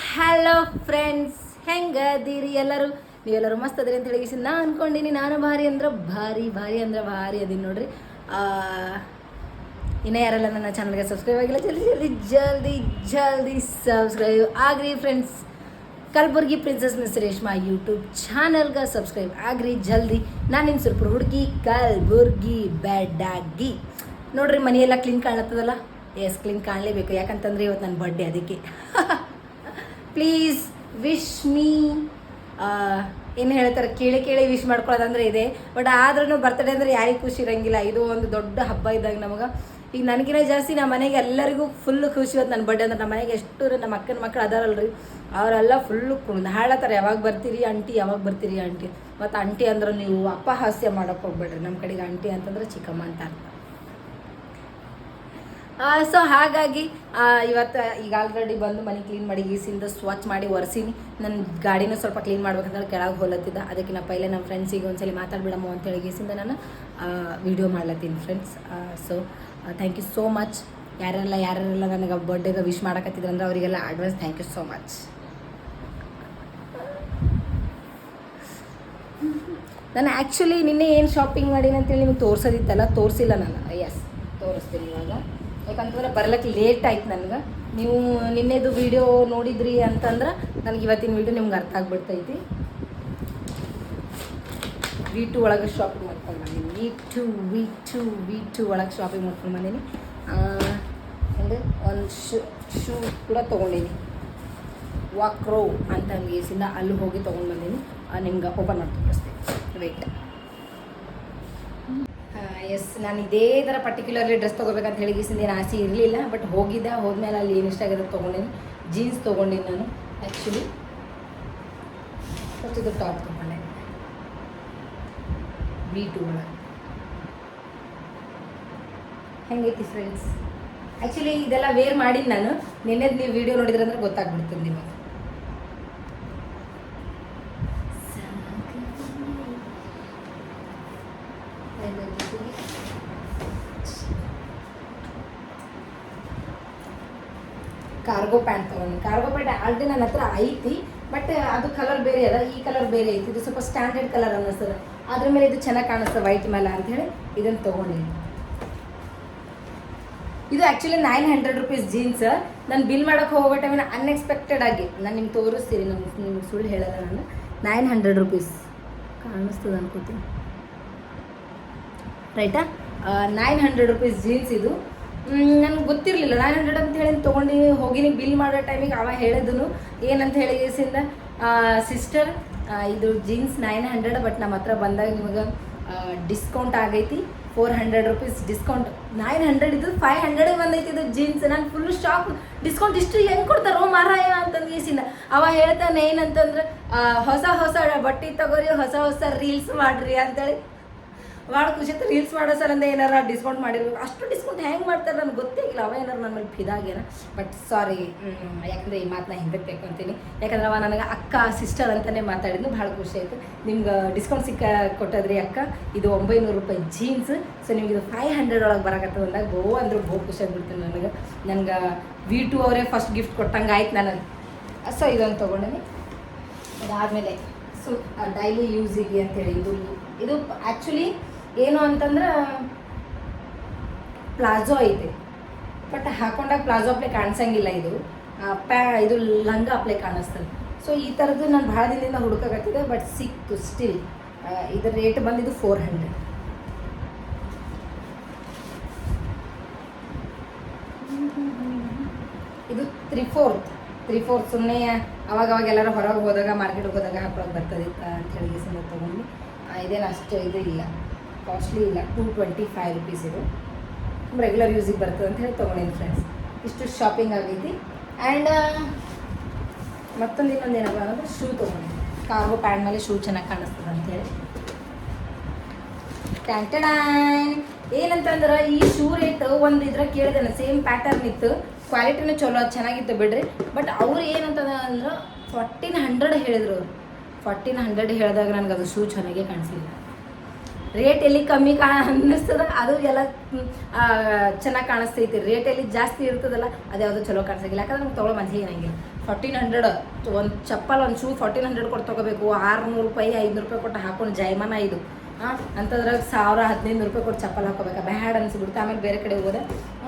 Hello friends ಹೆಂಗದೀರಿ ಎಲ್ಲರೂ? ನೀವೆಲ್ಲರೂ ಮಸ್ತ್ ಅದ್ರಿ ಅಂತ ಹೇಳಿ ನಾ ಅನ್ಕೊಂಡಿನಿ. ನಾನು ಭಾರಿ ಅಂದ್ರೆ ಭಾರಿ ಭಾರಿ ಅಂದ್ರೆ ಭಾರಿ ಅದೀನಿ ನೋಡ್ರಿ. ಇನ್ನೂ ಯಾರೆಲ್ಲ ನನ್ನ ಚಾನಲ್ಗೆ ಸಬ್ಸ್ಕ್ರೈಬ್ ಆಗಿಲ್ಲ, ಜಲ್ದಿ ಜಲ್ದಿ ಜಲ್ದಿ ಜಲ್ದಿ ಸಬ್ಸ್ಕ್ರೈಬ್ ಆಗ್ರಿ friends Kalaburagi princess miss Reshma YouTube ಚಾನಲ್ಗೆ ಸಬ್ಸ್ಕ್ರೈಬ್ ಆಗ್ರಿ, ಜಲ್ದಿ. ನಾನು ನಿಮ್ಮ ಸ್ವಲ್ಪ ಹುಡುಗಿ ಕಲಬುರ್ಗಿ ಬ್ಯಾಡಾಗಿ ನೋಡ್ರಿ ಮನೆಯೆಲ್ಲ ಕ್ಲೀನ್ ಕಾಣತ್ತದಲ್ಲ ಎಸ್ ಕ್ಲೀನ್ ಕಾಣಲೇಬೇಕು. ಯಾಕಂತಂದ್ರೆ ಇವತ್ತು ನನ್ನ ಬರ್ಡೇ ಅದಕ್ಕೆ. ಪ್ಲೀಸ್ ವಿಶ್ ಮೀ ಏನು ಹೇಳ್ತಾರೆ, ಕೇಳಿ ಕೇಳಿ ವಿಶ್ ಮಾಡ್ಕೊಳ್ಳೋದಂದ್ರೆ ಇದೆ. ಬಟ್ ಆದ್ರೂ ಬರ್ತಡೇ ಅಂದರೆ ಯಾರಿಗೂ ಖುಷಿ ಇರಂಗಿಲ್ಲ. ಇದು ಒಂದು ದೊಡ್ಡ ಹಬ್ಬ ಇದ್ದಾಗ ನಮಗೆ. ಈಗ ನನಗಿನ ಜಾಸ್ತಿ ನಮ್ಮ ಮನೆಗೆ ಎಲ್ಲರಿಗೂ ಫುಲ್ ಖುಷಿ ಇವತ್ತು ನನ್ನ ಬರ್ಡೇ ಅಂದ್ರೆ ನಮ್ಮ ಮನೆಗೆ ಎಷ್ಟು ನಮ್ಮ ಅಕ್ಕನ ಮಕ್ಕಳು ಅದಾರಲ್ರಿ. ಅವರೆಲ್ಲ ಫುಲ್ಲು ಕುಣ್ದು ಹಾಳತ್ತಾರೆ ಯಾವಾಗ ಬರ್ತೀರಿ ಆಂಟಿ ಯಾವಾಗ ಬರ್ತೀರಿ ಆಂಟಿ ಮತ್ತು ಆಂಟಿ ಅಂದ್ರೆ ನೀವು ಅಪಹಾಸ್ಯ ಮಾಡೋಕೆ ಹೋಗ್ಬೇಡ್ರಿ. ನಮ್ಮ ಕಡೆಗೆ ಆಂಟಿ ಅಂತಂದ್ರೆ ಚಿಕ್ಕಮ್ಮ ಅಂತ ಅರ್ಥ. ಸೊ ಹಾಗಾಗಿ ಇವತ್ತು ಈಗ ಆಲ್ರೆಡಿ ಬಂದು ಮನೆ ಕ್ಲೀನ್ ಮಾಡಿ ಗೀಸಿಂದ ಸ್ವಚ್ಛ ಮಾಡಿ ಒರೆಸೀನಿ. ನನ್ನ ಗಾಡಿನೂ ಸ್ವಲ್ಪ ಕ್ಲೀನ್ ಮಾಡ್ಬೇಕಂದ್ರೆ ಕೆಳಗೆ ಹೋಲತ್ತಿದ್ದ. ಅದಕ್ಕೆ ನಾ ಪೈಲೆ ನಮ್ಮ ಫ್ರೆಂಡ್ಸಿಗೆ ಒಂದ್ಸಲಿ ಮಾತಾಡ್ಬಿಡಮ್ಮ ಅಂತೇಳಿ ಗೀಸಿಂದ ನಾನು video ಮಾಡ್ಲತ್ತೀನಿ friends so thank you so much ಯಾರೆಲ್ಲ ಯಾರೆಲ್ಲ ನನಗೆ ಬರ್ಡೇಗೆ ವಿಶ್ ಮಾಡಕತ್ತಿದ್ರು ಅಂದ್ರೆ ಅವರಿಗೆಲ್ಲ advance thank you so much ನಾನು ಆ್ಯಕ್ಚುಲಿ ನಿನ್ನೆ ಏನು ಶಾಪಿಂಗ್ ಮಾಡೀನಿ ಅಂತೇಳಿ ನಿಮ್ಗೆ ತೋರಿಸೋದಿತ್ತಲ್ಲ, ತೋರಿಸಿಲ್ಲ ನಾನು. ಎಸ್ ತೋರಿಸ್ತೀನಿ ಇವಾಗ. ಯಾಕಂತಂದ್ರೆ ಬರ್ಲಿಕ್ಕೆ ಲೇಟ್ ಆಯ್ತು ನನಗೆ. ನೀವು ನಿನ್ನೆದು ವಿಡಿಯೋ ನೋಡಿದ್ರಿ ಅಂತಂದ್ರೆ ನನಗೆ ಇವತ್ತಿನ ವಿಡಿಯೋ ನಿಮ್ಗೆ ಅರ್ಥ ಆಗ್ಬಿಡ್ತೈತಿ. ವಿ ಟು ಒಳಗೆ ಶಾಪಿಂಗ್ ಮಾಡ್ಕೊಂಡು ಬಂದೀನಿ. V two V two V two ಒಳಗೆ ಶಾಪಿಂಗ್ ಮಾಡ್ಕೊಂಡು ಬಂದೀನಿ. ಅಂದರೆ ಒಂದು ಶೂ ಶೂ ಕೂಡ ತೊಗೊಂಡೀನಿ. ವಾಕ್ರೋ ಅಂತ ಅಂಗೇಸಿಂದ ಅಲ್ಲಿ ಹೋಗಿ ತೊಗೊಂಡು ಬಂದೀನಿ. ನಿಮ್ಗೆ ಓಪನ್ ಮಾಡ್ತೀನಿ ತೋರಿಸ್ತೀನಿ. ವೆಯ್ಟ್ ಎಸ್ ನಾನು ಇದೇ ಥರ ಪರ್ಟಿಕ್ಯುಲರ್ಲಿ ಡ್ರೆಸ್ ತೊಗೋಬೇಕಂತ ಹೇಳಿ ಏನು ಆಸೆ ಇರಲಿಲ್ಲ ಬಟ್ ಹೋಗಿದ್ದೆ, ಹೋದ್ಮೇಲೆ ಅಲ್ಲಿ ಏನು ಇಷ್ಟ ಆಗಿರೋದು ತೊಗೊಂಡಿನಿ. ಜೀನ್ಸ್ ತೊಗೊಂಡಿನಿ ನಾನು ಆ್ಯಕ್ಚುಲಿ ಫಸ್ಟ್ ಟಾಪ್ ತೊಗೊಂಡೆ ಬಿ ಟು ಒಳಗೆ. ಹೆಂಗೈತಿ ಫ್ರೆಂಡ್ಸ್ ಆ್ಯಕ್ಚುಲಿ ಇದೆಲ್ಲ ವೇರ್ ಮಾಡಿದ್ದು ನಾನು. ನಿನ್ನೆದು ನೀವು ವೀಡಿಯೋ ನೋಡಿದ್ರೆ ಅಂದ್ರೆ ಗೊತ್ತಾಗ್ಬಿಡ್ತೀನಿ ನಿಮಗೆ ಕಾರ್ಗೋ ಪ್ಯಾಂಟ್ ತೊಗೊಂಡು ಕಾರ್ಗೋ ಪ್ಯಾಂಟ್ ಆಲ್ರೆಡಿ ನನ್ನ ಹತ್ರ ಐತಿ ಬಟ್ ಅದು ಕಲರ್ ಬೇರೆ ಅದ ಈ ಕಲರ್ ಬೇರೆ ಐತಿ. ಇದು ಸ್ವಲ್ಪ ಸ್ಟ್ಯಾಂಡರ್ಡ್ ಕಲರ್ ಅನ್ನಿಸ್ತದೆ ಅದ್ರ ಮೇಲೆ ಇದು ಚೆನ್ನಾಗಿ ಕಾಣಿಸ್ತದೆ ವೈಟ್ ಮೇಲೆ ಅಂಥೇಳಿ ಇದನ್ನು ತೊಗೊಂಡಿನಿ. ಇದು actually nine hundred rupees jeans ನಾನು ಬಿಲ್ ಮಾಡೋಕೆ ಹೋಗೋ ಟೈಮಿನ ಅನ್ಎಕ್ಸ್ಪೆಕ್ಟೆಡ್ ಆಗಿ, ನಾನು ನಿಮ್ಗೆ ತೋರಿಸ್ತೀನಿ ನಮ್ಮ ನಿಮ್ಗೆ ಸುಳ್ಳು ಹೇಳಲ್ಲ ನಾನು. ನೈನ್ ಹಂಡ್ರೆಡ್ ರುಪೀಸ್ ಕಾಣಿಸ್ತದೆ ಅನ್ಕೋತೀನಿ. ರೈಟಾ ನೈನ್ ಹಂಡ್ರೆಡ್ ರುಪೀಸ್ ಜೀನ್ಸ್ ಇದು. ನನಗೆ ಗೊತ್ತಿರಲಿಲ್ಲ. ನೈನ್ ಹಂಡ್ರೆಡ್ ಅಂತ ಹೇಳಿ ತೊಗೊಂಡು ಹೋಗಿನಿ. ಬಿಲ್ ಮಾಡೋ ಟೈಮಿಗೆ ಅವ ಹೇಳಿದನು. ಏನಂತ ಹೇಳಿ ಕೇಸಿಂದ ಸಿಸ್ಟರ್ ಇದು? ಜೀನ್ಸ್ ನೈನ್ ಹಂಡ್ರೆಡ್ ಬಟ್ ನಮ್ಮ ಹತ್ರ ಬಂದಾಗ ನಿಮಗೆ ಡಿಸ್ಕೌಂಟ್ ಆಗೈತಿ. Four hundred rupees discount nine hundred ಇದು ಫೈವ್ ಹಂಡ್ರೆಡ್ ಬಂದೈತಿ ಇದು ಜೀನ್ಸ್ ನಾನು ಫುಲ್ ಶಾಕ್ ಡಿಸ್ಕೌಂಟ್ ಇಷ್ಟು ಹೆಂಗೆ ಕೊಡ್ತಾರೋ ಮಾರಾಯ ಅಂತಂದು ಈಸಿಂದ ಅವ ಹೇಳ್ತಾನೆ ಏನಂತಂದ್ರೆ ಹೊಸ ಹೊಸ ಬಟ್ಟೆ ತಗೋರಿ, ಹೊಸ ಹೊಸ ರೀಲ್ಸ್ ಮಾಡ್ರಿ ಅಂತೇಳಿ. ಭಾಳ ಖುಷಿ ಆಯ್ತು ರೀಲ್ಸ್ ಮಾಡೋ ಸಲಂದ ಏನಾರ ಡಿಸ್ಕೌಂಟ್ ಮಾಡಿರ್ಬೇಕು. ಅಷ್ಟು ಡಿಸ್ಕೌಂಟ್ ಹೆಂಗೆ ಮಾಡ್ತಾರೆ ನನಗೆ ಗೊತ್ತೇ ಇಲ್ಲ. ಅವ ಏನಾರ ನನ್ನ ಮೇಲೆ ಫಿದಾಗ್ಯಾರ ಬಟ್ ಸಾರಿ ಯಾಕಂದ್ರೆ ಈ ಮಾತನ್ನ ಹಿಂದಕ್ಕೆ ಅಂತೀನಿ. ಯಾಕಂದ್ರೆ ಅವ ನನಗೆ ಅಕ್ಕ ಸಿಸ್ಟರ್ ಅಂತಲೇ ಮಾತಾಡಿದ್ನು. ಭಾಳ ಖುಷಿ ಆಯಿತು. ನಿಮ್ಗೆ ಡಿಸ್ಕೌಂಟ್ ಸಿಕ್ಕ ಕೊಟ್ಟದ್ರಿ ಅಕ್ಕ. ಇದು ಒಂಬೈನೂರು ರೂಪಾಯಿ ಜೀನ್ಸ್ ಸೊ ನಿಮ್ಗೆ ಇದು ಫೈವ್ ಹಂಡ್ರೆಡ್ ಒಳಗೆ ಬರಕತ್ತದ ಅಂದಾಗ ಬೋ ಅಂದ್ರೆ ಬೋ ಖುಷಿ ಆಗ್ಬಿಡ್ತೀನಿ ನನಗೆ. ನನಗೆ ವಿ ಟು ಅವರೇ ಫಸ್ಟ್ ಗಿಫ್ಟ್ ಕೊಟ್ಟಂಗೆ ಆಯ್ತು ನನಗೆ ಸೊ ಇದೊಂದು ತೊಗೊಂಡಿನಿ. ಅದಾದಮೇಲೆ ಸೊ ಡೈಲಿ ಯೂಸಿಗೆ ಅಂತೇಳಿ ಇದು ಇದು ಆ್ಯಕ್ಚುಲಿ ಏನು ಅಂತಂದ್ರೆ, ಪ್ಲಾಜೋ ಐತೆ. ಬಟ್ ಹಾಕೊಂಡಾಗ ಪ್ಲಾಜೋ ಅಪ್ಲೆ ಕಾಣಿಸಂಗಿಲ್ಲ ಇದು. ಪ್ಯಾ, ಇದು ಲಂಗ ಅಪ್ಲೆ ಕಾಣಿಸ್ತದೆ. ಸೊ ಈ ಥರದ್ದು ನಾನು ಭಾಳ ದಿನದಿಂದ ಹುಡುಕಕತ್ತಿದೆ ಬಟ್ ಸಿಕ್ತು ಸ್ಟಿಲ್ ಇದರ ರೇಟ್ ಬಂದಿದ್ದು ಫೋರ್ ಹಂಡ್ರೆಡ್ ಇದು ತ್ರೀ ಫೋರ್ತ್ ತ್ರೀ ಫೋರ್ತ್ ಸುಮ್ಮನೆ ಅವಾಗ ಅವಾಗ ಎಲ್ಲರೂ ಹೊರಗೆ ಹೋದಾಗ ಮಾರ್ಕೆಟ್ಗೆ ಹೋದಾಗ ಹಾಕೊಳಕ್ಕೆ ಬರ್ತದೆ ಅಂತ ಹೇಳಿ ಸುಮ್ಮನೆ ತೊಗೊಂಡು ಇದೇನು ಅಷ್ಟು ಇದು ಇಲ್ಲ. ಕಾಸ್ಟ್ಲಿ ಇಲ್ಲ. ಟೂ ಟ್ವೆಂಟಿ ಫೈವ್ ರುಪೀಸ್ ಇದು ರೆಗ್ಯುಲರ್ ಯೂಸಿಗೆ ಬರ್ತದೆ ಅಂತ ಹೇಳಿ ತೊಗೊಂಡಿನಿ ಫ್ರೆಂಡ್ಸ್ ಇಷ್ಟು ಶಾಪಿಂಗ್ ಆಗೈತಿ. ಆ್ಯಂಡ್ ಮತ್ತೊಂದು ಇನ್ನೊಂದು ಏನಪ್ಪ ಅಂದರೆ ಶೂ ತೊಗೊಂಡಿದ್ದೆ ಕಾರ್ಗೋ ಪ್ಯಾಂಟ್ ಮೇಲೆ ಶೂ ಚೆನ್ನಾಗಿ ಕಾಣಿಸ್ತದೆ ಅಂತೇಳಿ ಟ್ಯಾಂಕ್ಟೆಡ್ ಏನಂತಂದ್ರೆ ಈ ಶೂ ರೇಟ್ ಒಂದು ಇದ್ರ ಕೇಳಿದೆ ಸೇಮ್ ಪ್ಯಾಟರ್ನ್ ಇತ್ತು. ಕ್ವಾಲಿಟಿನೂ ಚಲೋ ಚೆನ್ನಾಗಿತ್ತು ಬಿಡ್ರಿ. ಬಟ್ ಅವ್ರು ಏನಂತಂದ್ರೆ ಅಂದ್ರೆ ಫಾರ್ಟೀನ್ ಹಂಡ್ರೆಡ್ ಹೇಳಿದ್ರು ಅವ್ರು. ಫಾರ್ಟೀನ್ ಹಂಡ್ರೆಡ್ ಹೇಳಿದಾಗ ನನಗೆ ಅದು ಶೂ ಚೆನ್ನಾಗೇ ಕಾಣಿಸ್ಲಿಲ್ಲ. ರೇಟ್ ಎಲ್ಲಿ ಕಮ್ಮಿ ಕಾ ಅನ್ನಿಸ್ತದ ಅದು ಎಲ್ಲ ಚೆನ್ನಾಗಿ ಕಾಣಿಸ್ತೈತಿ. ರೇಟ್ ಎಲ್ಲಿ ಜಾಸ್ತಿ ಇರ್ತದಲ್ಲ ಅದು ಯಾವುದು ಚಲೋ ಕಾಣಿಸಂಗಿಲ್ಲ. ಯಾಕಂದ್ರೆ ನಮ್ಗೆ ತೊಗೊಳ್ಳೋ ಮನ್ಸಿಗೆ ಏನಂಗಿಲ್ಲ ಫಾರ್ಟೀನ್ ಹಂಡ್ರೆಡ್ ಒಂದು ಚಪ್ಪಲ್ ಒಂದು ಶೂ ಫಾರ್ಟೀನ್ ಹಂಡ್ರೆಡ್ ಕೊಟ್ಟು ತೊಗೋಬೇಕು. ಆರುನೂರು ರೂಪಾಯಿ ಐದುನೂರು ರೂಪಾಯಿ ಕೊಟ್ಟು ಹಾಕೊಂಡು ಜೈಮಾನ ಇದು. ಹಾಂ ಅಂತಂದ್ರೆ ಸಾವಿರ ಹದಿನೈದು ರೂಪಾಯಿ ಕೊಟ್ಟು ಚಪ್ಪಲ್ ಹಾಕೋಬೇಕಾ. ಬ್ಯಾಡ್ ಅನ್ಸ್ಬಿಡುತ್ತೆ ಆಮೇಲೆ ಬೇರೆ ಕಡೆ ಹೋಗೋದೆ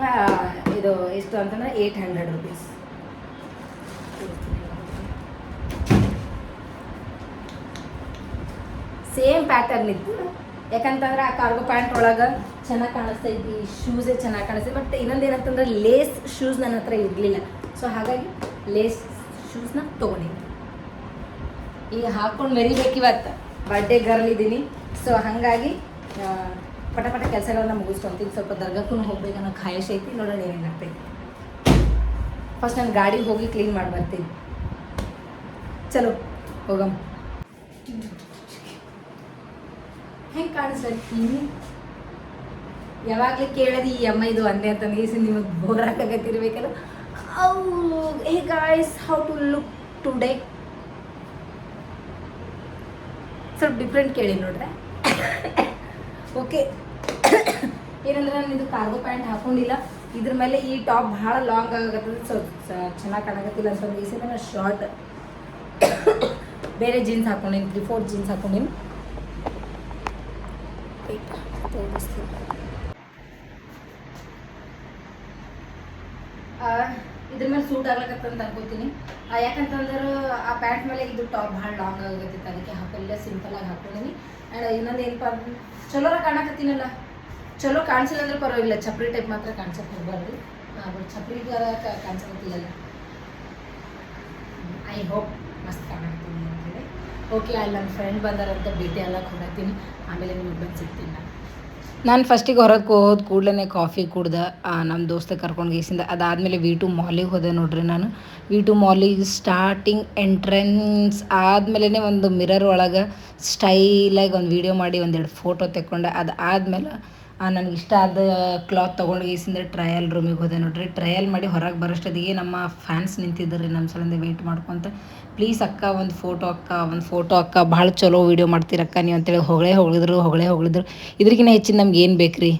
ಆ, ಇದು ಎಷ್ಟು ಅಂತಂದ್ರೆ eight hundred rupees same pattern ಇತ್ತು. ಯಾಕಂತಂದ್ರೆ ಆ ಕಾರ್ಗೋ ಪ್ಯಾಂಟ್ ಒಳಗೆ ಚೆನ್ನಾಗಿ ಕಾಣಿಸ್ತೈತಿ ಶೂಸೇ ಚೆನ್ನಾಗಿ ಕಾಣಿಸ್ತೈತಿ ಬಟ್ ಇನ್ನೊಂದು ಏನಂತಂದ್ರೆ ಲೇಸ್ ಶೂಸ್ ನನ್ನ ಹತ್ರ ಇರಲಿಲ್ಲ. ಸೊ ಹಾಗಾಗಿ ಲೇಸ್ ಶೂಸ್ನ ತೊಗೊಂಡಿದ್ದೆ. ಈಗ ಹಾಕೊಂಡು ಮೆರಿಬೇಕು ಇವತ್ತು. ಬರ್ಡೇ ಗರ್ಲ್ ಇದ್ದೀನಿ ಸೊ ಹಾಗಾಗಿ ಪಟ ಕೆಲಸಗಳನ್ನ ಮುಗಿಸ್ಕೊಂತೀನಿ. ಸ್ವಲ್ಪ ದರ್ಗಕ್ಕೂ ಹೋಗ್ಬೇಕನ್ನೋ ಖಾಯಶ್ ಐತಿ. ನೋಡೋಣ ಏನೇನಾಗ್ತೈತಿ ಫಸ್ಟ್ ನಾನು ಗಾಡಿಗೆ ಹೋಗಿ ಕ್ಲೀನ್ ಮಾಡಿ ಬರ್ತೀನಿ ಚಲೋ ಹೋಗಮ್ಮ ಹೆಂಗೆ ಕಾಣಿಸ್ಲತ್ತೀನಿ ಯಾವಾಗಲೂ ಕೇಳದಿ ಈ ಅಮ್ಮ ಇದು ಅಂದೆ ಅಂತ ನೀಸಿ ನಿಮಗೆ ಬೋರ್ ಆಗತ್ತಿರ್ಬೇಕಲ್ಲ ಅವು hey guys how to look today ಸ್ವಲ್ಪ ಡಿಫ್ರೆಂಟ್ ಕೇಳಿ ನೋಡ್ರೆ. ಓಕೆ ಏನಂದ್ರೆ ನಾನು ಇದು ಕಾರ್ಗೋ ಪ್ಯಾಂಟ್ ಹಾಕೊಂಡಿಲ್ಲ. ಇದ್ರ ಮೇಲೆ ಈ ಟಾಪ್ ಭಾಳ ಲಾಂಗ್ ಆಗತ್ತದ ಸ್ವಲ್ಪ ಚೆನ್ನಾಗಿ ಕಾಣಕತ್ತಿಲ್ಲ ಅಂತ ಈಸಿ ನಾನು ಶಾರ್ಟ್ ಬೇರೆ ಜೀನ್ಸ್ ಹಾಕೊಂಡಿನಿ ತ್ರೀ ಫೋರ್ ಜೀನ್ಸ್ ಹಾಕೊಂಡಿನಿ. ತೋರಿಸ್ತೀನಿ. ಇದ್ರ ಮೇಲೆ ಸೂಟ್ ಆಗ್ಲಕತ್ತಂತ ಅನ್ಕೋತೀನಿ. ಯಾಕಂತಂದ್ರೆ ಆ ಪ್ಯಾಂಟ್ ಮೇಲೆ ಇದು ಟಾಪ್ ಭಾಳ ಲಾಂಗ್ ಆಗತ್ತಿತ್ತು ಅದಕ್ಕೆ ಸಿಂಪಲ್ ಆಗಿ ಹಾಕೊಂಡಿನಿ ಆ್ಯಂಡ್ ಇನ್ನೊಂದು ಏನಪ್ಪ ಚಲೋರ ಕಾಣಕತ್ತೀನಲ್ಲ. ಚಲೋ ಕಾಣಿಸಿಲ್ಲ ಅಂದ್ರೆ ಪರವಾಗಿಲ್ಲ. ಚಪ್ರಿ ಟೈಪ್ ಮಾತ್ರ ಕಾಣಿಸಕ್ ಹೋಗ್ಬಾರ್ದು ಬಟ್ ಚಪ್ರಿ ಕಾಣಿಸಕತ್ತಿಲ್ಲಲ್ಲ. ಐ ಹೋಪ್ ಮಸ್ತ್ ಕಾಣತ್ತೀನಿ ಅಂತೇಳಿ ಓಕೆ ಅಲ್ಲಿ ನನ್ನ ಫ್ರೆಂಡ್ ಬಂದಾರಂತ ಭೇಟಿ ಎಲ್ಲ ಕೊಡತ್ತೀನಿ ಆಮೇಲೆ ನಿಮಗೆ ಬಂದು ಸಿಗ್ತೀನಿ ನಾನು. ನಾನು ಫಸ್ಟಿಗೆ ಹೊರಗೆ ಹೋದ ಕೂಡಲೇ ಕಾಫಿ ಕುಡ್ದೆ ನಮ್ಮ ದೋಸ್ತ ಕರ್ಕೊಂಡು ಗೀಸಿಂದ, ಅದಾದಮೇಲೆ ವಿ ಟು ಮಾಲಿಗೆ ಹೋದೆ ನೋಡ್ರಿ ನಾನು. ವಿ ಟು ಮಾಲಿಗೆ ಸ್ಟಾರ್ಟಿಂಗ್ ಎಂಟ್ರೆನ್ಸ್ ಆದಮೇಲೆ ಒಂದು ಮಿರರ್ ಒಳಗೆ ಸ್ಟೈಲಾಗಿ ಒಂದು ವೀಡಿಯೋ ಮಾಡಿ ಒಂದೆರಡು ಫೋಟೋ ತೆಕ್ಕೊಂಡೆ. ಅದು ಆದಮೇಲೆ ನನಗೆ ಇಷ್ಟ ಆದ ಕ್ಲಾತ್ ತೊಗೊಂಡು ಈಸಿಂದ ಟ್ರಯಲ್ ರೂಮಿಗೆ ಹೋದೆ ನೋಡ್ರಿ. ಟ್ರಯಲ್ ಮಾಡಿ ಹೊರಗೆ ಬರೋಷ್ಟೊತ್ತಿಗೆ ನಮ್ಮ ಫ್ಯಾನ್ಸ್ ನಿಂತಿದ್ದಾರೆ ನಮ್ಮ ಸಲಿಂದ ವೆಯ್ಟ್ ಮಾಡ್ಕೊತ. ಪ್ಲೀಸ್ ಅಕ್ಕ, ಒಂದು ಫೋಟೋ ಅಕ್ಕ, ಒಂದು ಫೋಟೋ ಅಕ್ಕ, ಭಾಳ ಚಲೋ ವೀಡಿಯೋ ಮಾಡ್ತೀರಕ್ಕ ನೀವು ಅಂತೇಳಿ ಹೊಗಳೇ ಹೊಗಳಿದ್ರು ಹೊಗಳೇ ಹೊಗಳಿದ್ರು. ಇದ್ರಿಗಿಂತ ಹೆಚ್ಚಿನ ನಮ್ಗೆ ಏನು ಬೇಕು ರೀ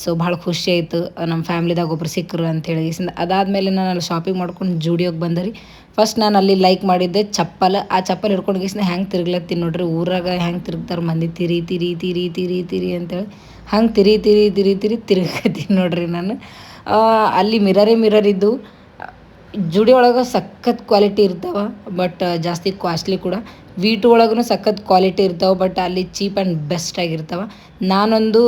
ಸೊ ಭಾಳ ಖುಷಿ ಆಯಿತು. ನಮ್ಮ ಫ್ಯಾಮ್ಲಿದಾಗ ಒಬ್ರು ಸಿಕ್ಕರು ಅಂತೇಳಿ ಈಸಿಂದ ಅದಾದಮೇಲೆ ನಾನು ಅಲ್ಲಿ ಶಾಪಿಂಗ್ ಮಾಡ್ಕೊಂಡು ಜೂಡಿಯೋಗೆ ಬಂದೆ ರೀ. ಫಸ್ಟ್ ನಾನು ಅಲ್ಲಿ ಲೈಕ್ ಮಾಡಿದ್ದೆ ಚಪ್ಪಲ್. ಆ ಚಪ್ಪಲ್ ಹಿಡ್ಕೊಂಡು ಗೀಸಿನ ಹೆಂಗೆ ತಿರ್ಗ್ಲತ್ತೀನಿ ನೋಡ್ರಿ. ಊರಾಗ ಹೆಂಗೆ ತಿರುಗ್ತಾರೆ ಮಂದಿ ತಿರಿ ತಿರಿ ತಿರಿ ತಿರಿ ತಿರಿ ಅಂತೇಳಿ. ಹಂಗೆ ತಿರಿ ತಿರಿ ತಿರಿ ತಿರಿ ತಿರ್ಗತ್ತೀನಿ ನೋಡ್ರಿ ನಾನು. ಅಲ್ಲಿ ಮಿರರೇ ಮಿರರ್ ಇದ್ದು, ಜುಡಿ ಒಳಗೆ ಸಖತ್ ಕ್ವಾಲಿಟಿ ಇರ್ತಾವೆ ಬಟ್ ಜಾಸ್ತಿ ಕಾಸ್ಟ್ಲಿ ಕೂಡ. ವೀಟು ಒಳಗೂ ಸಖತ್ ಕ್ವಾಲಿಟಿ ಇರ್ತಾವೆ ಬಟ್ ಅಲ್ಲಿ ಚೀಪ್ ಆ್ಯಂಡ್ ಬೆಸ್ಟ್ ಆಗಿರ್ತಾವೆ. ನಾನೊಂದು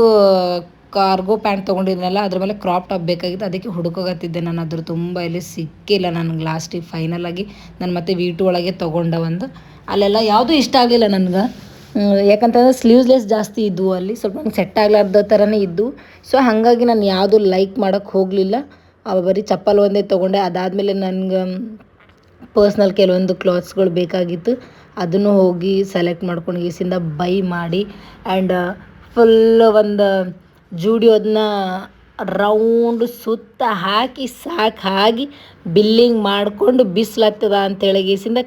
ಕಾರ್ಗೋ ಪ್ಯಾಂಟ್ ತೊಗೊಂಡಿದ್ನಲ್ಲ, ಅದ್ರ ಮೇಲೆ ಕ್ರಾಪ್ ಟಾಪ್ ಬೇಕಾಗಿತ್ತು, ಅದಕ್ಕೆ ಹುಡುಕೋಗತ್ತಿದ್ದೆ ನಾನು. ಅದ್ರ ತುಂಬ ಇಲ್ಲಿ ಸಿಕ್ಕಿಲ್ಲ ನನಗೆ ಲಾಸ್ಟಿಗೆ ಫೈನಲ್ ಆಗಿ. ನಾನು ಮತ್ತೆ ವೀಟು ಒಳಗೆ ತೊಗೊಂಡ ಒಂದು. ಅಲ್ಲೆಲ್ಲ ಯಾವುದೂ ಇಷ್ಟ ಆಗಲಿಲ್ಲ ನನಗೆ. ಯಾಕಂತಂದ್ರೆ ಸ್ಲೀವ್ಲೆಸ್ ಜಾಸ್ತಿ ಇದ್ವು ಅಲ್ಲಿ, ಸ್ವಲ್ಪ ನಂಗೆ ಸೆಟ್ ಆಗ್ಲಾರ್ದ ಥರನೇ ಇದ್ದು. ಸೊ ಹಾಗಾಗಿ ನಾನು ಯಾವುದು ಲೈಕ್ ಮಾಡೋಕ್ಕೆ ಹೋಗಲಿಲ್ಲ. ಬರೀ ಚಪ್ಪಲ್ ಒಂದೇ ತೊಗೊಂಡೆ. ಅದಾದಮೇಲೆ ನನಗೆ ಪರ್ಸ್ನಲ್ ಕೆಲವೊಂದು ಕ್ಲಾತ್ಸ್ಗಳು ಬೇಕಾಗಿತ್ತು. ಅದನ್ನು ಹೋಗಿ ಸೆಲೆಕ್ಟ್ ಮಾಡ್ಕೊಂಡು ಗೀಸಿಂದ ಬೈ ಮಾಡಿ. ಆ್ಯಂಡ್ ಫುಲ್ ಒಂದು ಜೂಡಿಯೋದನ್ನ ರೌಂಡ್ ಸುತ್ತ ಹಾಕಿ ಸಾಕು ಹಾಕಿ ಬಿಲ್ಲಿಂಗ್ ಮಾಡಿಕೊಂಡು ಬಿಸಿಲಾಗ್ತದ ಅಂತೇಳಿ ಗೀಸಿಂದ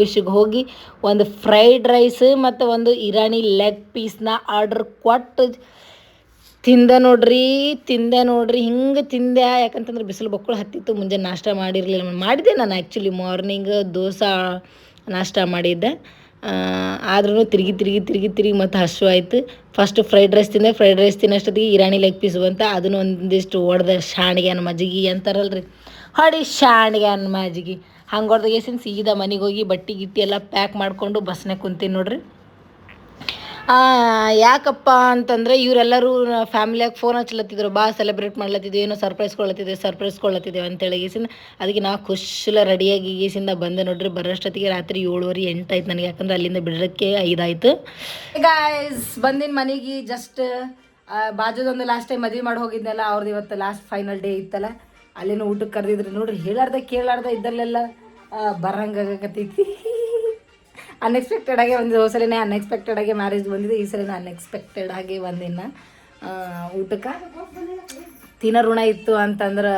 ಇಶಿಗೆ ಹೋಗಿ ಒಂದು ಫ್ರೈಡ್ ರೈಸ್ ಮತ್ತು ಒಂದು ಇರಾನಿ ಲೆಗ್ ಪೀಸ್ನ ಆರ್ಡ್ರ್ ಕೊಟ್ಟು ತಿಂದೆ ನೋಡ್ರಿ ತಿಂದೆ ನೋಡ್ರಿ, ಹಿಂಗೆ ತಿಂದೆ. ಯಾಕಂತಂದ್ರೆ ಬಿಸಿಲು ಬಕ್ಕಳು ಹತ್ತಿತ್ತು, ಮುಂಜಾನೆ ನಾಷ್ಟ ಮಾಡಿರಲಿಲ್ಲ. ಮಾಡಿದ್ದೆ ನಾನು ಆ್ಯಕ್ಚುಲಿ ಮಾರ್ನಿಂಗ್ ದೋಸೆ ನಾಷ್ಟ ಮಾಡಿದ್ದೆ. ಆದ್ರೂ ತಿರುಗಿ ತಿರುಗಿ ತಿರುಗಿ ತಿರುಗಿ ಮತ್ತು ಹಸು ಆಯಿತು. ಫಸ್ಟ್ ಫ್ರೈಡ್ ರೈಸ್ ತಿಂದೆ ಫ್ರೈಡ್ ರೈಸ್ ತಿನ್ನೋಷ್ಟೊತ್ತಿಗೆ ಇರಾನಿ ಲೆಗ್ ಪೀಸ್ ಬಂತ. ಅದನ್ನು ಒಂದಿಷ್ಟು ಹೊಡೆದ ಶಾಣಿಗೆ ಮಜ್ಜಿಗೆ ಅಂತಾರಲ್ರಿ. ಹೊಡಿ ಶಾಣಿಗೆ ಮಜ್ಜಿಗೆ. ಹಂಗೆ ಹೊಡೆದ ಸೀದಾ ಮನೆಗೆ ಹೋಗಿ ಬಟ್ಟೆ ಗಿಟ್ಟಿ ಎಲ್ಲ ಪ್ಯಾಕ್ ಮಾಡಿಕೊಂಡು ಬಸ್ನಾಗ ಕುಂತೀನಿ ನೋಡ್ರಿ. ಯಾಕಪ್ಪ ಅಂತಂದರೆ ಇವರೆಲ್ಲರೂ ಫ್ಯಾಮಿಲಿಯಾಗಿ ಫೋನ್ ಹಚ್ಲತ್ತಿದ್ರು ಬಾ ಸೆಲೆಬ್ರೇಟ್ ಮಾಡ್ಲತ್ತಿದ್ವಿ. ಏನೋ ಸರ್ಪ್ರೈಸ್ ಕೊಡ್ಲತ್ತಿದ್ದೆ ಸರ್ಪ್ರೈಸ್ ಕೊಡ್ಲತ್ತಿದ್ದೇವೆ ಅಂತೇಳಿ. ಗೀಸಿಂದ ಅದಕ್ಕೆ ನಾವು ಖುಷಿಲ ರೆಡಿಯಾಗಿ ಗೀಸಿಂದ ಬಂದೆ ನೋಡ್ರಿ. ಬರೋಷ್ಟೊತ್ತಿಗೆ ರಾತ್ರಿ ಏಳುವರೆ ಎಂಟು ಆಯ್ತು ನನಗೆ. ಯಾಕಂದ್ರೆ ಅಲ್ಲಿಂದ ಬಿಡೋಕ್ಕೆ ಐದಾಯ್ತು. ಗಾಯ್ಸ್ ಬಂದಿನ ಮನೆಗೆ ಜಸ್ಟ್ ಬಾಜುದೊಂದು ಲಾಸ್ಟ್ ಟೈಮ್ ಮದುವೆ ಮಾಡಿ ಹೋಗಿದ್ನಲ್ಲ ಅವ್ರದ್ದು ಇವತ್ತು ಲಾಸ್ಟ್ ಫೈನಲ್ ಡೇ ಇತ್ತಲ್ಲ. ಅಲ್ಲಿನ ಊಟಕ್ಕೆ ಕರೆದಿದ್ರು. ನೋಡ್ರಿ, ಹೇಳಾರ್ದ ಕೇಳಾರ್ದ ಇದ್ದಲ್ಲೆಲ್ಲ ಬರಂಗಾಗತ್ತೈತಿ ಅನ್ಎಕ್ಸ್ಪೆಕ್ಟೆಡ್ ಆಗಿ ಒಂದು ಸಲನೇ ಅನ್ಎಕ್ಸ್ಪೆಕ್ಟೆಡ್ ಆಗಿ ಮ್ಯಾರೇಜ್ ಬಂದಿದೆ, ಈ ಸಲ ಅನ್ಎಕ್ಸ್ಪೆಕ್ಟೆಡ್ ಆಗಿ ಒಂದಿನ ಊಟಕ್ಕೆ ತಿನ್ನೋ ಋಣ ಇತ್ತು ಅಂತಂದ್ರೆ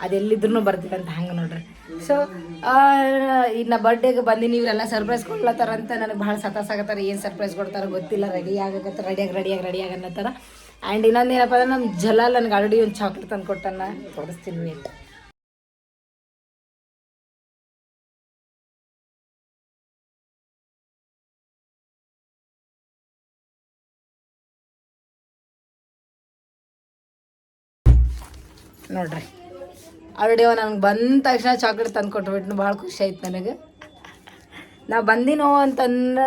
ಅದೆಲ್ಲಿದ್ರು ಅಂತ ಹಂಗೆ ನೋಡ್ರಿ. ಸೊ ಇನ್ನು ಬರ್ಡೇಗೆ ಬಂದು ನೀವೆಲ್ಲ ಸರ್ಪ್ರೈಸ್ ಕೊಡ್ಲತ್ತಾರ ಅಂತ ನನಗೆ ಭಾಳ ಸತಾಸಾಗತ್ತಾರ ಏನು ಸರ್ಪ್ರೈಸ್ ಕೊಡ್ತಾರ ಗೊತ್ತಿಲ್ಲ ರೆಡಿ ಆಗಕತ್ತ ರೆಡಿಯಾಗಿ ರೆಡಿಯಾಗಿ ರೆಡಿ ಆಗನ್ನತ್ತಾರ ಆ್ಯಂಡ್ ಇನ್ನೊಂದು ಏನಪ್ಪ ಅಂದ್ರೆ ನಮ್ಮ ಜಲಾಲ್ ನನಗೆ ಆಲ್ರೆಡಿ ಒಂದು ಚಾಕ್ಲೇಟ್ ತಂದು ಕೊಟ್ಟನ್ನ ತೋರಿಸ್ತೀನಿ ನೋಡ್ರಿ. ಆಲ್ರೆಡಿ ಅವ ನನಗೆ ಬಂದ ತಕ್ಷಣ ಚಾಕ್ಲೇಟ್ ತಂದು ಕೊಟ್ಬಿಟ್ಟು ಭಾಳ ಖುಷಿ ಆಯ್ತು ನನಗೆ. ನಾ ಬಂದಿನೋ ಅಂತಂದ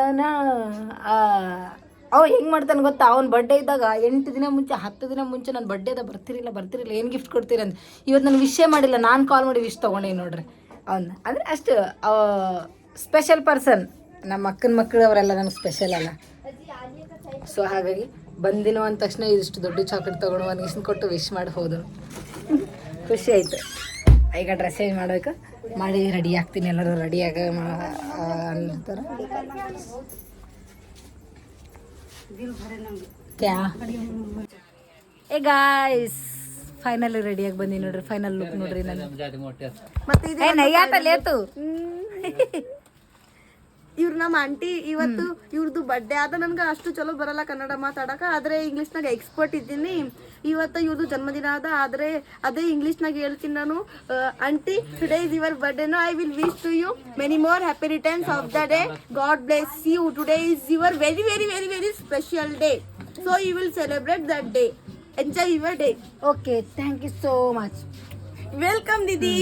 ಅವ ಹೆಂಗೆ ಮಾಡ್ತಾನೆ ಗೊತ್ತಾ? ಅವ್ನ ಬರ್ಡೇ ಇದ್ದಾಗ ಎಂಟು ದಿನ ಮುಂಚೆ, ಹತ್ತು ದಿನ ಮುಂಚೆ ನನ್ನ ಅದ ಬರ್ತಿರಿಲ್ಲ ಬರ್ತಿರಿಲ್ಲ ಏನು ಗಿಫ್ಟ್ ಕೊಡ್ತೀರಿ ಅಂತ ಇವತ್ತು ನನಗೆ ವಿಷಯ ಮಾಡಿಲ್ಲ, ನಾನು ಕಾಲ್ ಮಾಡಿ ವಿಶ್ ತಗೊಂಡೇ ನೋಡ್ರಿ. ಅವನ್ನ ಅಂದರೆ ಅಷ್ಟು ಸ್ಪೆಷಲ್ ಪರ್ಸನ್ ನಮ್ಮ ಅಕ್ಕನ ಮಕ್ಕಳು ಅವರೆಲ್ಲ ನನಗೆ ಸ್ಪೆಷಲ್ ಅಲ್ಲ. ಸೊ ಹಾಗಾಗಿ ಬಂದಿನೋ ಅಂದ ತಕ್ಷಣ ಇದಿಷ್ಟು ದೊಡ್ಡ ಚಾಕ್ಲೇಟ್ ತೊಗೊಂಡು ಒಂದು ಕೊಟ್ಟು ವಿಶ್ ಮಾಡಿ ಹೋದು ಖುಷಿ ಆಯ್ತು. ಈಗ ಡ್ರೆಸ್ ಚೇಂಜ್ ಮಾಡ್ಬೇಕು? ಮಾಡಿ ರೆಡಿ ಆಗ್ತೀನಿ ಎಲ್ಲರೂ ರೆಡಿಯಾಗ ಆಗ ಕ್ಯಾ? ಏ ಗಾಯ್ಸ್ ಫೈನಲ್ ರೆಡಿಯಾಗಿ ಬಂದೀನಿ ನೋಡ್ರಿ ಫೈನಲ್ ಲುಕ್ ನೋಡ್ರಿ ನಾನು. ಮತ್ತೆ ಇದು ಏ ನಯ್ಯಾತಲ್ಲೇತು ಇವ್ರು ನಮ್ಮ ಆಂಟಿ ಇವತ್ತು ಇವ್ರದ್ದು ಬರ್ಡೇ ಆದ ನನ್ಗೆ ಅಷ್ಟು ಚಲೋ ಬರಲ್ಲ ಕನ್ನಡ ಮಾತಾಡಕ. ಆದ್ರೆ ಇಂಗ್ಲೀಷ್ನಾಗ ಎಕ್ಸ್ಪರ್ಟ್ ಇದ್ದೀನಿ. ಇವತ್ತು ಇವ್ರದ್ದು ಜನ್ಮದಿನ ಆದ. ಆದ್ರೆ ಅದೇ ಇಂಗ್ಲೀಷ್ನಾಗ ಹೇಳ್ತೀನಿ ನಾನು. Aunty today is your ಬರ್ಡೇನೋ I will wish to you many more happy returns of the day God bless you today is your very very very very special day so you will celebrate that day enjoy your day okay thank you so much welcome DD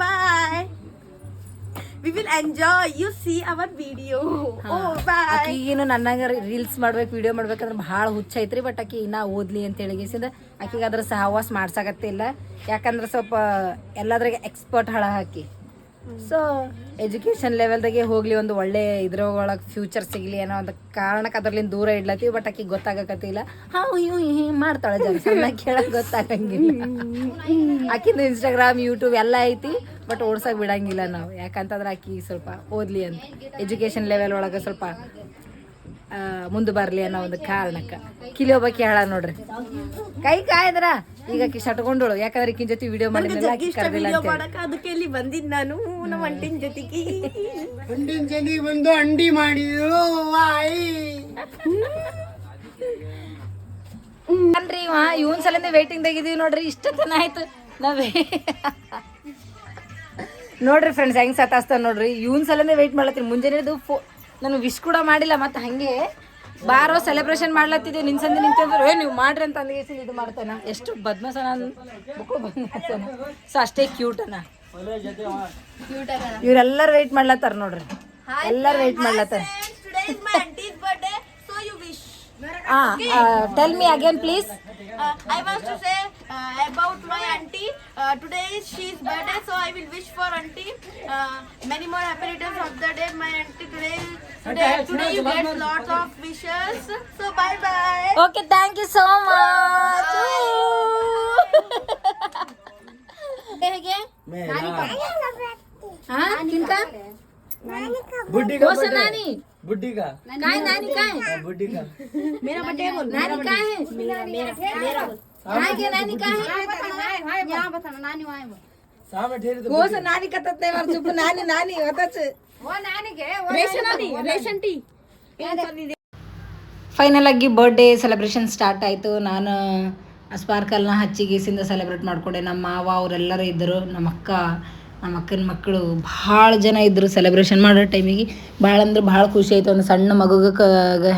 bye we will enjoy you see our video oh bye ಈಗೇನು ನನ್ನಂಗ reels ಮಾಡ್ಬೇಕು video ಮಾಡ್ಬೇಕಂದ್ರೆ ಭಾಳ ಹುಚ್ಚ ಐತ್ರಿ but ಆಕಿ ಇನ್ನ ಓದ್ಲಿ ಅಂತ ಹೇಳಿಗಿಸಿಂದ ಆಕಿಗೆ ಅದ್ರ ಸಹವಾಸ ಮಾಡ್ಸಾಕತ್ತಿಲ್ಲ ಯಾಕಂದ್ರೆ ಸ್ವಲ್ಪ ಎಲ್ಲದ್ರಾಗ ಎಕ್ಸ್ಪರ್ಟ್ ಹಳ ಹಾಕಿ ಸೊ ಎಜುಕೇಷನ್ ಲೆವೆಲ್ದಾಗೆ ಹೋಗ್ಲಿ ಒಂದು ಒಳ್ಳೆ ಇದ್ರೊಳಗೆ ಫ್ಯೂಚರ್ ಸಿಗಲಿ ಅನ್ನೋ ಒಂದು ಕಾರಣಕ್ಕೆ ಅದ್ರಲ್ಲಿಂದ ದೂರ ಇಡ್ಲತ್ತೀವಿ ಬಟ್ ಆಕಿಗೆ ಗೊತ್ತಾಗಕತ್ತಿಲ್ಲ ಹಾಂ ಇವ್ ಹಿಂಗೆ ಮಾಡ್ತಾಳೆ ಜನ ಕೇಳಕ್ ಗೊತ್ತಾಗಂಗಿಲ್ಲ. ಆಕಿಂದು ಇನ್ಸ್ಟಾಗ್ರಾಮ್ ಯೂಟ್ಯೂಬ್ ಎಲ್ಲ ಐತಿ. ಬಟ್ ಓಡ್ಸಕ್ ಬಿಡಂಗಿಲ್ಲ ನಾವು. ಯಾಕಂತಂದ್ರೆ ಆಕಿ ಸ್ವಲ್ಪ ಓದ್ಲಿ ಅಂತ. ಎಜುಕೇಷನ್ ಲೆವೆಲ್ ಒಳಗೆ ಸ್ವಲ್ಪ ಮುಂದೆ ಬರಲಿ ಅನ್ನೋ ಒಂದು ಕಾರಣಕ್ಕೆ. ಕಿಲಿಯೋಬಾಕಿ ಹೇಳ ನೋಡ್ರಿ. ಕೈ ಕಾಯ್ದ್ರ? ಈಗ ಆಕಿ ಶಟ್ಕೊಂಡೋಳು. ಯಾಕಂದ್ರೆ ಈಕಿನ ಜೊತೆ ವಿಡಿಯೋ ಮಾಡಿದ್ನಲ್ಲ ಆಕಿ ಇಷ್ಟ ವಿಡಿಯೋ ಅಂತ ಮಾಡಕ ಅದಕ್ಕೆ ಇಲ್ಲಿ ಬಂದಿದ್ ನಾನು ನಮ್ಮ ಅಂಟಿನ ಜೊತೆಗೆ. ಅಂಟಿನ ಜನಿ ಬಂದು ಅಂಡಿ ಮಾಡಿದ್ರು ವಾಯಿ. ಅನ್ರಿ ಇವ ಇವನ್ ಸಲಿಂದ ವೇಟಿಂಗ್ ತೆಗಿದೀವಿ ನೋಡ್ರಿ. ಇಷ್ಟತನ ಆಯ್ತು. ನಾವೇ ನೋಡ್ರಿ ಫ್ರೆಂಡ್ಸ್ ಹೆಂಗ್ ಸತಾಸ್ತಾನ ನೋಡ್ರಿ. ಇವನ್ ಸಲನೇ ವೆಯ್ಟ್ ಮಾಡ್ಲತ್ತೀನಿ. ಮುಂಜಾನೆದು ಫೋ ನಾನು ವಿಶ್ ಕೂಡ ಮಾಡಿಲ್ಲ ಮತ್ತೆ ಹಂಗೆ ಬಾರೋ ಸೆಲೆಬ್ರೇಷನ್ ಮಾಡ್ಲತ್ತಿದ್ದೆ. ನಿನ್ ಸಂದಿ ನಿಂತಂದ್ರೆ ಏ ನೀವು ಮಾಡ್ರಿ ಅಂತ ಅಂದಿಗೆ ಇದು ಮಾಡ್ತಾನ? ಎಷ್ಟು ಬದ್ಮಸನ ಬುಕ್ಕು ಬದ್ಮಸನ ಸೊ ಅಷ್ಟೇ ಕ್ಯೂಟ್ ಅನ ಇವ್ರೆಲ್ಲರೂ ವೆಯ್ಟ್ ಮಾಡ್ಲತ್ತಾರ ನೋಡ್ರಿ. ಎಲ್ಲರೂ wait ಮಾಡ್ಲತ್ತಾರ. So tell me again please I want to say uh, today is she's birthday so i will wish for auntie uh, many more happy returns of the day my auntie today today, today you get lots of wishes so bye bye okay thank you so much बुड्ढी का नानी बुड्ढी का काय नानी काय बुड्ढी का मेरा बर्थडे बोल नानी काय है मेरा मेरा मेरा ಫೈನಲ್ ಆಗಿ ಬರ್ಡೇ ಸೆಲೆಬ್ರೇಷನ್ ಸ್ಟಾರ್ಟ್ ಆಯ್ತು. ನಾನು ಸ್ಪಾರ್ಕಲ್ನ ಹಚ್ಚಿಗೀಸಿಂದ ಸೆಲೆಬ್ರೇಟ್ ಮಾಡಿಕೊಂಡೆ. ನಮ್ಮ ಮಾವ ಅವರೆಲ್ಲರೂ ಇದ್ದರು. ನಮ್ಮ ಅಕ್ಕ ನಮ್ಮ ಅಕ್ಕನ ಮಕ್ಕಳು ಭಾಳ ಜನ ಇದ್ದರು ಸೆಲೆಬ್ರೇಷನ್ ಮಾಡೋ ಟೈಮಿಗೆ ಭಾಳ ಅಂದ್ರೆ ಭಾಳ ಖುಷಿ ಆಯಿತು. ಒಂದು ಸಣ್ಣ ಮಗುಗೆ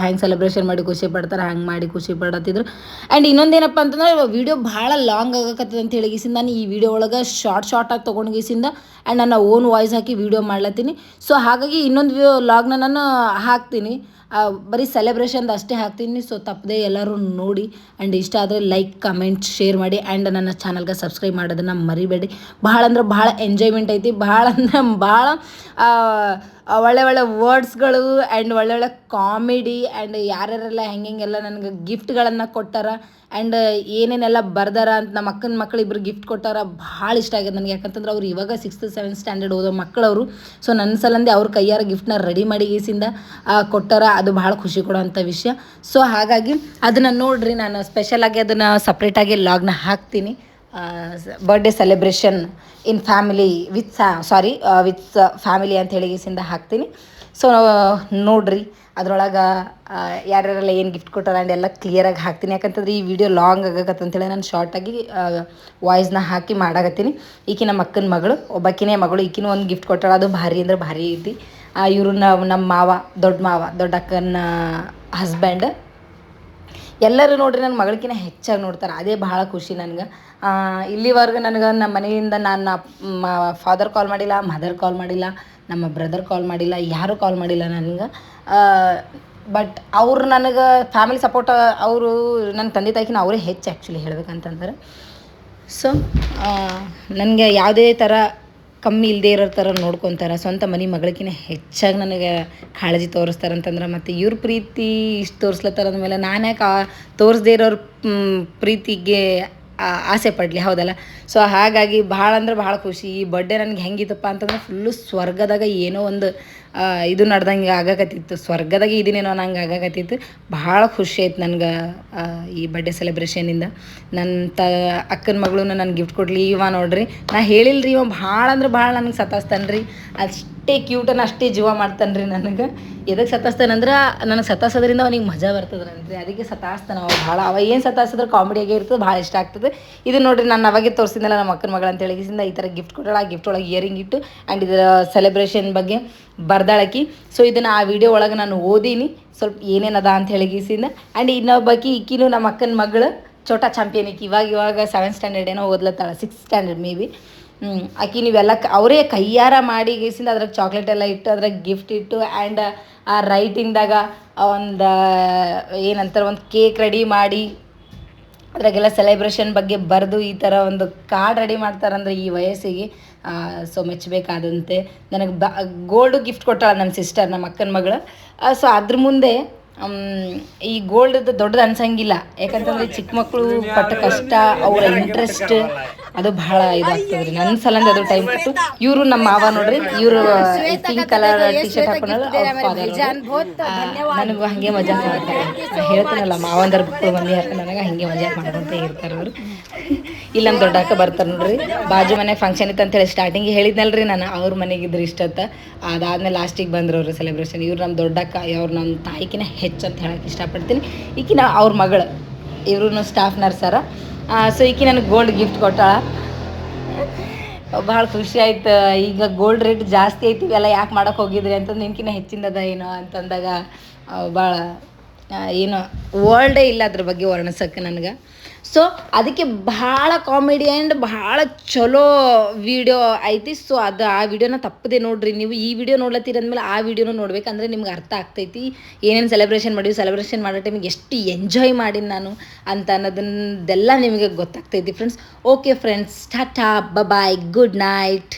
ಹ್ಯಾಂಗೆ ಸೆಲೆಬ್ರೇಷನ್ ಮಾಡಿ ಖುಷಿ ಪಡ್ತಾರೆ ಹಂಗೆ ಮಾಡಿ ಖುಷಿ ಪಡತ್ತಿದ್ರು. ಆ್ಯಂಡ್ ಇನ್ನೊಂದೇನಪ್ಪ ಅಂತಂದ್ರೆ ವಿಡಿಯೋ ಭಾಳ ಲಾಂಗ್ ಆಗಕತ್ತದ ಅಂತ ಹೇಳಿಗಿಸಿಂದ ನಾನು ಈ ವಿಡಿಯೋ ಒಳಗೆ ಶಾರ್ಟ್ ಶಾರ್ಟ್ ಶಾರ್ಟಾಗಿ ತೊಗೊಂಡ್ಗಿಸಿಂದ ಆ್ಯಂಡ್ ನನ್ನ ಓನ್ ವಾಯ್ಸ್ ಹಾಕಿ ವಿಡಿಯೋ ಮಾಡ್ಲತ್ತೀನಿ. ಸೊ ಹಾಗಾಗಿ ಇನ್ನೊಂದು ಲಾಗ್ನ ನಾನು ಹಾಕ್ತೀನಿ. ಬರೀ ಸೆಲೆಬ್ರೇಷನ್ದು ಅಷ್ಟೇ ಹಾಕ್ತೀನಿ. ಸೊ ತಪ್ಪದೆ ಎಲ್ಲರೂ ನೋಡಿ. ಆ್ಯಂಡ್ ಇಷ್ಟ ಆದರೆ ಲೈಕ್ ಕಮೆಂಟ್ ಶೇರ್ ಮಾಡಿ. ಆ್ಯಂಡ್ ನನ್ನ ಚಾನಲ್ಗೆ ಸಬ್ಸ್ಕ್ರೈಬ್ ಮಾಡೋದನ್ನು ಮರಿಬೇಡಿ. ಭಾಳ ಅಂದ್ರೆ ಭಾಳ ಎಂಜಾಯ್ಮೆಂಟ್ ಐತಿ. ಭಾಳ ಅಂದ್ರೆ ಭಾಳ ಒಳ್ಳೆ ಒಳ್ಳೆ ವರ್ಡ್ಸ್ಗಳು ಆ್ಯಂಡ್ ಒಳ್ಳೆ ಒಳ್ಳೆ ಕಾಮಿಡಿ ಆ್ಯಂಡ್ ಯಾರ್ಯಾರೆಲ್ಲ ಹೆಂಗೆ ಹೆಂಗೆಲ್ಲ ನನಗೆ ಗಿಫ್ಟ್ಗಳನ್ನು ಕೊಟ್ಟಾರ ಆ್ಯಂಡ್ ಏನೇನೆಲ್ಲ ಬರ್ದಾರ ಅಂತ ನಮ್ಮ ಅಕ್ಕನ ಮಕ್ಳು ಇಬ್ಬರು ಗಿಫ್ಟ್ ಕೊಟ್ಟಾರ ಭಾಳ ಇಷ್ಟ ಆಗ್ಯದ ನನಗೆ. ಯಾಕಂತಂದ್ರೆ ಅವ್ರು ಇವಾಗ ಸಿಕ್ಸ್ತ್ ಸೆವೆಂತ್ ಸ್ಟ್ಯಾಂಡರ್ಡ್ ಓದೋ ಮಕ್ಕಳವರು ಸೊ ನನ್ನ ಸಲಂದೆ ಅವ್ರ ಕೈಯಾರ ಗಿಫ್ಟ್ನ ರೆಡಿ ಮಾಡಿ ಗೀಸಿಂದ ಕೊಟ್ಟಾರ. ಅದು ಭಾಳ ಖುಷಿ ಕೊಡೋವಂಥ ವಿಷಯ. ಸೊ ಹಾಗಾಗಿ ಅದನ್ನು ನೋಡಿರಿ, ನಾನು ಸ್ಪೆಷಲಾಗಿ ಅದನ್ನು ಸಪ್ರೇಟಾಗಿ ಲಾಗ್ನ ಹಾಕ್ತೀನಿ. Birthday celebration in family with sorry with family ಅಂತ ಹೇಳಿಗಿಸಿಂದ ಹಾಕ್ತೀನಿ. ಸೊ ನೋಡ್ರಿ, ಅದರೊಳಗೆ ಯಾರ್ಯಾರೆಲ್ಲ ಏನು ಗಿಫ್ಟ್ ಕೊಟ್ಟಾರ ಆ್ಯಂಡ್ ಎಲ್ಲ ಕ್ಲಿಯರಾಗಿ ಹಾಕ್ತೀನಿ. ಯಾಕಂತಂದ್ರೆ ಈ ವಿಡಿಯೋ ಲಾಂಗ್ ಆಗಕತ್ತಂತೇಳಿ ನಾನು ಶಾರ್ಟಾಗಿ ವಾಯ್ಸ್ನ ಹಾಕಿ ಮಾಡಾಕತ್ತೀನಿ. ಈಕಿ ನಮ್ಮ ಅಕ್ಕನ ಮಗಳು, ಒಬ್ಬಾಕಿನೇ ಮಗಳು, ಈಕಿನೂ ಒಂದು ಗಿಫ್ಟ್ ಕೊಟ್ಟಾಳ. ಅದು ಭಾರಿ ಅಂದ್ರೆ ಭಾರಿ ಐತಿ. ಇವರು ನಮ್ಮ ಮಾವ, ದೊಡ್ಡ ಮಾವ, ದೊಡ್ಡ ಅಕ್ಕನ ಹಸ್ಬೆಂಡ್ ಎಲ್ಲರೂ ನೋಡ್ರಿ ನನ್ನ ಮಗಳಿಗಿನ ಹೆಚ್ಚಾಗಿ ನೋಡ್ತಾರೆ, ಅದೇ ಭಾಳ ಖುಷಿ ನನಗೆ. ಇಲ್ಲಿವರೆಗೂ ನನಗೆ ನಮ್ಮ ಮನೆಯಿಂದ ನನ್ನ ಫಾದರ್ ಕಾಲ್ ಮಾಡಿಲ್ಲ ಮದರ್ ಕಾಲ್ ಮಾಡಿಲ್ಲ, ನಮ್ಮ ಬ್ರದರ್ ಕಾಲ್ ಮಾಡಿಲ್ಲ, ಯಾರೂ ಕಾಲ್ ಮಾಡಿಲ್ಲ ನನಗೆ. ಬಟ್ ಅವ್ರು ನನಗೆ ಫ್ಯಾಮಿಲಿ ಸಪೋರ್ಟ್ ಅವರು ನನ್ನ ತಂದೆ ತಾಯಿಕಿನ ಅವರೇ ಹೆಚ್ಚು ಆ್ಯಕ್ಚುಲಿ ಹೇಳ್ಬೇಕಂತಂದ್ರೆ. ಸೊ ನನಗೆ ಯಾವುದೇ ಥರ ಕಮ್ಮಿ ಇಲ್ಲದೆ ಇರೋ ಥರ ನೋಡ್ಕೊತಾರೆ. ಸ್ವಂತ ಮನೆ ಮಗಳಿಗಿನ ಹೆಚ್ಚಾಗಿ ನನಗೆ ಕಾಳಜಿ ತೋರಿಸ್ತಾರೆ ಅಂತಂದ್ರೆ ಮತ್ತು ಇವ್ರ ಪ್ರೀತಿ ಇಷ್ಟು ತೋರಿಸ್ಲತ್ತಾರ ಅಂದಮೇಲೆ ನಾನು ಯಾಕೆ ತೋರಿಸ್ದೇ ಇರೋರ ಪ್ರೀತಿಗೆ ಆಸೆ ಪಡಲಿ, ಹೌದಲ್ಲ? ಸೊ ಹಾಗಾಗಿ ಭಾಳ ಅಂದ್ರೆ ಭಾಳ ಖುಷಿ. ಈ ಬರ್ಡೇ ನನಗೆ ಹೆಂಗಿತ್ತಪ್ಪ ಅಂತಂದ್ರೆ ಫುಲ್ಲು ಸ್ವರ್ಗದಾಗ ಏನೋ ಒಂದು ಇದು ನಡ್ದಂಗೆ ಆಗಕತ್ತಿತ್ತು. ಸ್ವರ್ಗದಾಗ ಇದೇನೇನೋ ನಂಗೆ ಆಗಕತ್ತಿತ್ತು. ಭಾಳ ಖುಷಿ ಆಯ್ತು ನನಗೆ ಈ ಬರ್ಡೇ ಸೆಲೆಬ್ರೇಷನಿಂದ ನನ್ನ ತ, ಅಕ್ಕನ ಮಗಳನ್ನ ನನಗೆ ಗಿಫ್ಟ್ ಕೊಡ್ಲಿ, ಇವ ನೋಡ್ರಿ. ನಾ ಹೇಳಿಲ್ಲ ರೀ ಇವ ಭಾಳ ಅಂದ್ರೆ ಭಾಳ ನನಗೆ ಸತಾಸ್ತಾನೆ ರೀ ಅಷ್ಟೇ ಕ್ಯೂಟನ್ನು ಅಷ್ಟೇ ಜೀವ ಮಾಡ್ತಾನೆ ರೀ ನನಗೆ ಎದಕ್ಕೆ ಸತಾಸ್ತಾನಂದ್ರೆ ನನಗೆ ಸತಾಸೋದ್ರಿಂದ ಅವನಿಗೆ ಮಜಾ ಬರ್ತದ್ರಂತ್ರಿ ಅದಕ್ಕೆ ಸತಾಸ್ತಾನ ಅವ ಭಾಳ. ಅವ ಏನು ಸತಾಸಿದ್ರೆ ಕಾಮಿಡಿಯಾಗೆ ಇರ್ತದೆ, ಭಾಳ ಇಷ್ಟ ಆಗ್ತದೆ. ಇದು ನೋಡಿರಿ ನಾನು ಅವಾಗೆ ತೋರಿಸಿದ್ನಲ್ಲ ನಮ್ಮ ಅಕ್ಕನ ಮಗಳು ಅಂತ ಈ ಥರ ಗಿಫ್ಟ್ ಕೊಟ್ಟಳ ಆ ಗಿಫ್ಟ್ ಒಳಗೆ ಇಯರಿಂಗ್ ಇಟ್ಟು ಆ್ಯಂಡ್ ಇದರ ಸೆಲೆಬ್ರೇಷನ್ ಬಗ್ಗೆ ಬರ್ದಾಳಕಿ. ಸೊ ಇದನ್ನು ಆ ವಿಡಿಯೋ ಒಳಗೆ ನಾನು ಓದೀನಿ. ಸ್ವಲ್ಪ ಏನೇನದ ಅಂತ ಹೇಳಿಗಿಸಿಂದ ಆ್ಯಂಡ್ ಇನ್ನೊಬ್ಬಾಕಿ ಈಕಿನೂ ನಮ್ಮ ಅಕ್ಕನ ಮಗಳು ಚೋಟಾ ಚಾಂಪಿಯನ್ ಇವಾಗ ಇವಾಗ ಸೆವೆಂತ್ ಸ್ಟ್ಯಾಂಡರ್ಡ್ ಏನೋ ಓದ್ಲತ್ತಾಳ ಸಿಕ್ಸ್ ಸ್ಟ್ಯಾಂಡರ್ಡ್ ಮೇ ಬಿ ಆಕಿ ನೀವೆಲ್ಲ ಅವರೇ ಕೈಯಾರ ಮಾಡಿ ಗೀಸಿಂದ ಅದ್ರಾಗ ಚಾಕ್ಲೇಟ್ ಎಲ್ಲ ಇಟ್ಟು ಅದ್ರಾಗ ಗಿಫ್ಟ್ ಇಟ್ಟು ಆ್ಯಂಡ್ ಆ ರೈಟಿಂಗ್ದಾಗ ಒಂದು, ಏನಂತಾರೆ, ಒಂದು ಕೇಕ್ ರೆಡಿ ಮಾಡಿ ಅದ್ರಾಗೆಲ್ಲ ಸೆಲೆಬ್ರೇಷನ್ ಬಗ್ಗೆ ಬರೆದು ಈ ಥರ ಒಂದು ಕಾರ್ಡ್ ರೆಡಿ ಮಾಡ್ತಾರಂದ್ರೆ ಈ ವಯಸ್ಸಿಗೆ ಸೊ ಮೆಚ್ಚಬೇಕಾದಂತೆ. ನನಗೆ ಬ ಗೋಲ್ಡು ಗಿಫ್ಟ್ ಕೊಟ್ಟಾಳ ನಮ್ಮ ಸಿಸ್ಟರ್ ನಮ್ಮ ಅಕ್ಕನ ಮಗಳು. ಸೊ ಅದ್ರ ಮುಂದೆ ಈ ಗೋಲ್ಡ್ ದೊಡ್ಡದು ಅನ್ಸಂಗಿಲ್ಲ. ಯಾಕಂತಂದ್ರೆ ಚಿಕ್ಕ ಮಕ್ಕಳು ಪಟ್ಟ ಕಷ್ಟ ಅವರ ಇಂಟ್ರೆಸ್ಟ್ ಅದು ಬಹಳ ಇದಾಗ್ತದ್ರಿ. ನನ್ನ ಸಲಂದ ಅದು ಟೈಮ್ ಕೊಟ್ಟು ಇವರು ನಮ್ಮ ಮಾವ ನೋಡ್ರಿ ಇವರು ಪಿಂಕ್ ಕಲರ್ ಟಿ ಶರ್ಟ್ ಹಾಕೊಂಡಲ್ಲ ಫಾದರ್ ನನಗೂ ಹಂಗೆ ಮಜಾ ಮಾಡ್ತಾರೆ. ಹೇಳ್ತಾನಲ್ಲ ಮಾವಂದರ ಮಕ್ಕಳು ಮಂದಿ ನನಗೆ ಹಂಗೆ ಮಜಾ ಮಾಡ್ಕೊಂತ ಇರ್ತಾರೆ ಅವರು. ಇಲ್ಲಿ ನಮ್ಮ ದೊಡ್ಡ ಅಕ್ಕ ಬರ್ತಾರೆ ನೋಡ್ರಿ. ಬಾಜು ಮನೆ ಫಂಕ್ಷನ್ ಇತ್ತು ಅಂತೇಳಿ ಸ್ಟಾರ್ಟಿಂಗ್ ಹೇಳಿದ್ನಲ್ರಿ ನಾನು. ಅವ್ರ ಮನೆಗಿದ್ರು ಇಷ್ಟತ್ತ. ಅದಾದ್ಮೇಲೆ ಲಾಸ್ಟಿಗೆ ಬಂದ್ರು ಅವರು ಸೆಲೆಬ್ರೇಷನ್ ಇವ್ರು ನಮ್ಮ ದೊಡ್ಡಕ್ಕ ಅವ್ರು ನಮ್ಮ ತಾಯಿಕಿನ ಹೆಚ್ಚು ಅಂತ ಹೇಳಕ್ಕೆ ಇಷ್ಟಪಡ್ತೀನಿ. ಈಕಿನ ಅವ್ರ ಮಗಳು. ಇವ್ರು ಸ್ಟಾಫ್ ನರ್ಸರ ಸೊ ಈಕಿ ನನಗೆ ಗೋಲ್ಡ್ ಗಿಫ್ಟ್ ಕೊಟ್ಟಾಳ. ಭಾಳ ಖುಷಿ ಆಯ್ತು. ಈಗ ಗೋಲ್ಡ್ ರೇಟ್ ಜಾಸ್ತಿ ಐತಿ, ಇವೆಲ್ಲ ಯಾಕೆ ಮಾಡಕ್ಕೆ ಹೋಗಿದ್ರಿ ಅಂತ ನಿನ್ಕಿನ ಹೆಚ್ಚಿನದ ಏನೋ ಅಂತಂದಾಗ ಭಾಳ ಏನೋ ವರ್ಲ್ಡೇ ಇಲ್ಲ ಅದ್ರ ಬಗ್ಗೆ ವರ್ಣಿಸೋಕ್ಕೆ ನನಗೆ. ಸೊ ಅದಕ್ಕೆ ಭಾಳ ಕಾಮಿಡಿ ಆ್ಯಂಡ್ ಭಾಳ ಚಲೋ ವಿಡಿಯೋ ಐತಿ. ಸೊ ಅದು ಆ ವಿಡಿಯೋನ ತಪ್ಪದೆ ನೋಡ್ರಿ. ನೀವು ಈ ವಿಡಿಯೋ ನೋಡ್ಲತ್ತೀರ ಅಂದಮೇಲೆ ಆ ವಿಡಿಯೋನ ನೋಡ್ಬೇಕಂದ್ರೆ ನಿಮ್ಗೆ ಅರ್ಥ ಆಗ್ತೈತಿ. ಏನೇನು ಸೆಲೆಬ್ರೇಷನ್ ಮಾಡಿವಿ ಸೆಲೆಬ್ರೇಷನ್ ಮಾಡೋ ಟೈಮಿಗೆ ಎಷ್ಟು ಎಂಜಾಯ್ ಮಾಡೀನಿ ನಾನು ಅಂತ ಅನ್ನೋದನ್ನೆಲ್ಲ ನಿಮಗೆ ಗೊತ್ತಾಗ್ತೈತಿ friends okay friends tata bye good night